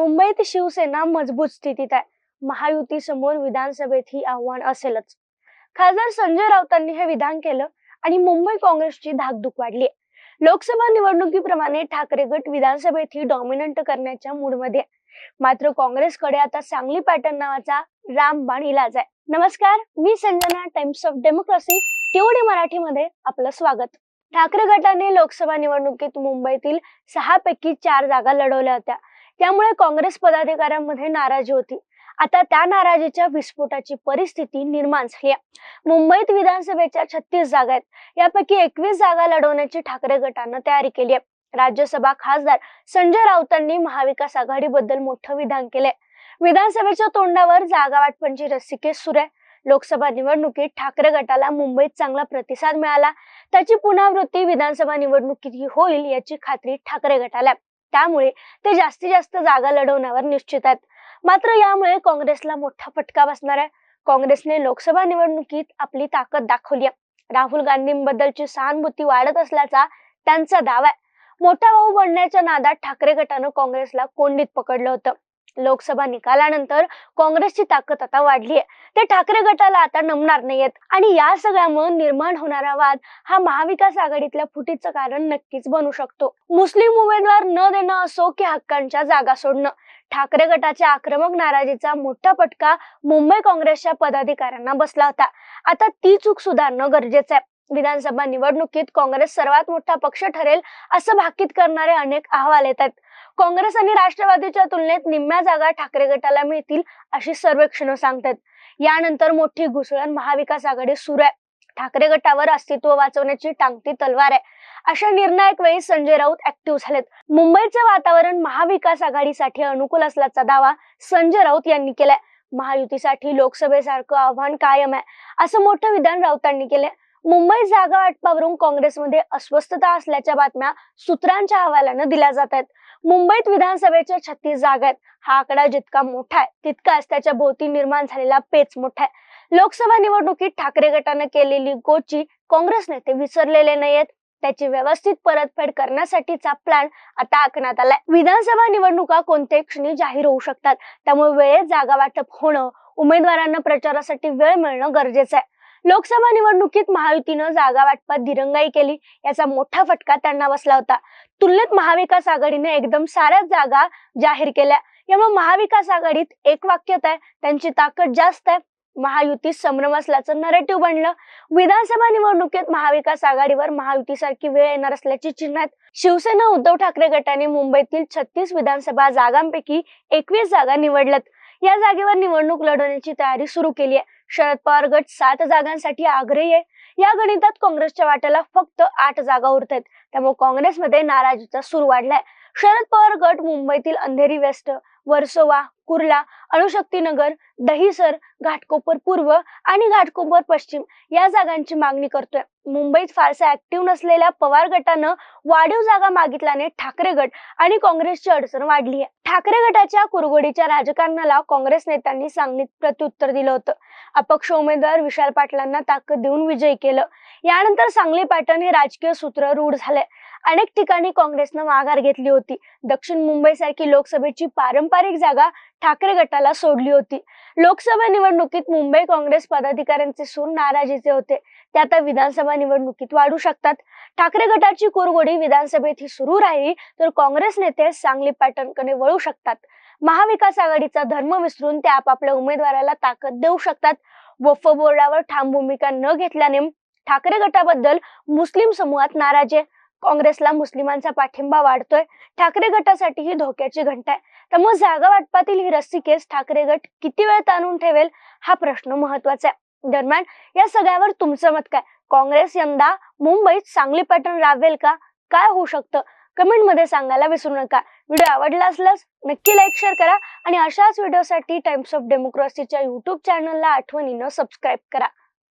मुंबईत शिवसेना मजबूत स्थितीत आहे. महायुती समोर विधानसभेत ही आव्हान असेलच. खासदार संजय राऊतांनी हे विधान केलं आणि मुंबई काँग्रेसची धाकधूक वाढली लोकसभा निवडणुकीप्रमाणे ठाकरे गट विधानसभेत ही डॉमिनंट करण्याच्या मूडमध्ये मात्र काँग्रेसकडे आता सांगली पॅटर्न नावाचा रामबाण इलाज आहे. नमस्कार मी Sanjana Times of Democracy TOD मराठीमध्ये आपलं स्वागत. ठाकरे गटाने लोकसभा निवडणुकीत मुंबईतील सहा पैकी चार जागा लढवल्या होत्या. त्यामुळे काँग्रेस पदाधिकाऱ्यांमध्ये नाराजी होती. आता त्या नाराजीच्या विस्फोटाची परिस्थिती निर्माण झाली आहे. मुंबईत विधानसभेच्या छत्तीस जागा आहेत. यापैकी एकवीस जागा लढवण्याची ठाकरे गटानं तयारी केली आहे. राज्यसभा खासदार संजय राऊतांनी महाविकास आघाडीबद्दल मोठं विधान केलंय. विधानसभेच्या तोंडावर जागा वाटपांची रस्सीकेस सुरू आहे. लोकसभा निवडणुकीत ठाकरे गटाला मुंबईत चांगला प्रतिसाद मिळाला. त्याची पुनरावृत्ती विधानसभा निवडणुकीत होईल याची खात्री ठाकरे गटाला त्यामुळे ते जास्तीत जास्त जागा लढवण्यावर निश्चित आहेत. मात्र यामुळे काँग्रेसला मोठा फटका बसणार आहे. काँग्रेसने लोकसभा निवडणुकीत आपली ताकद दाखवली आहे. राहुल गांधींबद्दलची सहानुभूती वाढत असल्याचा त्यांचा दावा आहे. मोठा भाऊ बनण्याच्या नादात ठाकरे गटानं काँग्रेसला कोंडीत पकडलं होतं. लोकसभा निकालानंतर काँग्रेसची ताकद आता वाढली आहे. ते ठाकरे गटाला आता नमणार नाहीयेत आणि या सगळ्यामुळे निर्माण होणारा वाद हा महाविकास आघाडीतल्या फुटीचं कारण नक्कीच बनू शकतो. मुस्लिम उमेदवार न देणं असो की हक्कांच्या जागा सोडणं ठाकरे गटाच्या आक्रमक नाराजीचा मोठा फटका मुंबई काँग्रेसच्या पदाधिकाऱ्यांना बसला होता. आता ती चूक सुधारणं गरजेचं आहे. विधानसभा निवडणुकीत काँग्रेस सर्वात मोठा पक्ष ठरेल असं भाकीत करणारे अनेक अहवाल येत आहेत. काँग्रेस आणि राष्ट्रवादीच्या तुलनेत निम्म्या जागा ठाकरे गटाला मिळतील अशी सर्वेक्षणं सांगतात. यानंतर मोठी घुसळण महाविकास आघाडी सुरू आहे. ठाकरे गटावर अस्तित्व वाचवण्याची टांगती तलवार आहे. अशा निर्णायक वेळी संजय राऊत ऍक्टिव्ह झालेत. मुंबईचं वातावरण महाविकास आघाडीसाठी अनुकूल असल्याचा दावा संजय राऊत यांनी केलाय. महायुतीसाठी लोकसभेसारखं आव्हान कायम आहे. असं मोठं विधान राऊतांनी केलंय. मुंबई जागा वाटपावरून काँग्रेसमध्ये अस्वस्थता असल्याच्या बातम्या सूत्रांच्या अहवालानं दिल्या जात आहेत. मुंबईत विधानसभेच्या छत्तीस जागा आहेत. हा आकडा जितका मोठा आहे तितकाच त्याच्या भोवती निर्माण झालेला पेच मोठा आहे. लोकसभा निवडणुकीत ठाकरे गटानं केलेली गोची काँग्रेस नेते विसरलेले नाहीयेत. त्याची व्यवस्थित परतफेड करण्यासाठीचा प्लॅन आता आखण्यात आलाय. विधानसभा निवडणुका कोणत्याही क्षणी जाहीर होऊ शकतात. त्यामुळे वेळेत जागा वाटप होणं उमेदवारांना प्रचारासाठी वेळ मिळणं गरजेचं आहे. लोकसभा निवडणुकीत महायुतीनं जागा वाटपात दिरंगाई केली. याचा मोठा फटका त्यांना बसला होता. तुलनेत महाविकास आघाडीने एकदम साऱ्याच जागा जाहीर केल्या. यामुळे महाविकास आघाडीत एक वाक्यता आहे. त्यांची ताकद जास्त आहे. महायुती संभ्रम असल्याचं नरेटिव्ह बनलं. विधानसभा निवडणुकीत महाविकास आघाडीवर महायुतीसारखी वेळ येणार असल्याची चिन्ह आहेत. शिवसेना उद्धव ठाकरे गटाने मुंबईतील छत्तीस विधानसभा जागांपैकी एकवीस जागा निवडल्यात. या जागेवर निवडणूक लढवण्याची तयारी सुरू केली आहे. शरद पवार गट सात जागांसाठी आग्रही आहे. या गणितात काँग्रेसच्या वाट्याला फक्त आठ जागा उरत आहेत त्यामुळे काँग्रेसमध्ये नाराजीचा सूर वाढलाय. शरद पवार गट मुंबईतील अंधेरी वेस्ट वर्सोवा कुर्ला अणुशक्तीनगर दहिसर घाटकोपर पूर्व आणि घाटकोपर पश्चिम या जागांची मागणी करतोय. मुंबईत फारसा ऍक्टिव्ह नसलेल्या पवार गटानं वाढीव जागा मागितल्याने ठाकरे गट आणि काँग्रेसची अडचण वाढली आहे. ठाकरे गटाच्या कुरगोडीच्या राजकारणाला काँग्रेस नेत्यांनी सांगलीत प्रत्युत्तर दिलं होतं. अपक्ष उमेदवार विशाल पाटलांना ताकद देऊन विजयी केलं. यानंतर सांगली पाटण हे राजकीय सूत्र रूढ झाले अनेक ठिकाणी काँग्रेसनं माघार घेतली होती. दक्षिण मुंबई सारखी लोकसभेची पारंपरिक जागा ठाकरे गटाला सोडली होती. लोकसभा निवडणुकीत मुंबई काँग्रेस पदाधिकाऱ्यांचे सूर नाराजीचे होते. ते आता विधानसभा निवडणुकीत वाढू शकतात. ठाकरे गटाची कुरगोडी विधानसभेत ही सुरू राहिली तर काँग्रेस नेते सांगली पॅटर्नकडे वळू शकतात. महाविकास आघाडीचा धर्म विसरून ते आपापल्या उमेदवाराला ताकद देऊ शकतात. वफ बोर्डावर ठाम भूमिका न घेतल्याने ठाकरे गटाबद्दल मुस्लिम समूहात नाराज आहे. काँग्रेसला मुस्लिमांचा पाठिंबा वाढतोय ठाकरे गटासाठी ही धोक्याची घंटा आहे. त्यामुळे जागा वाटपातील ही रस्सी केस ठाकरे गट किती वेळ ताणून ठेवेल हा प्रश्न महत्त्वाचा आहे. दरम्यान या सगळ्यावर तुमचं मत काय? काँग्रेस यंदा मुंबईत चांगली पॅटर्न राबवेल का? काय होऊ शकतं? कमेंटमध्ये सांगायला विसरू नका. व्हिडिओ आवडला असल्यास नक्की लाईक शेअर करा आणि अशाच व्हिडिओसाठी टाइम्स ऑफ डेमोक्रेसीच्या युट्यूब चॅनलला आठवणीनं सबस्क्राईब करा.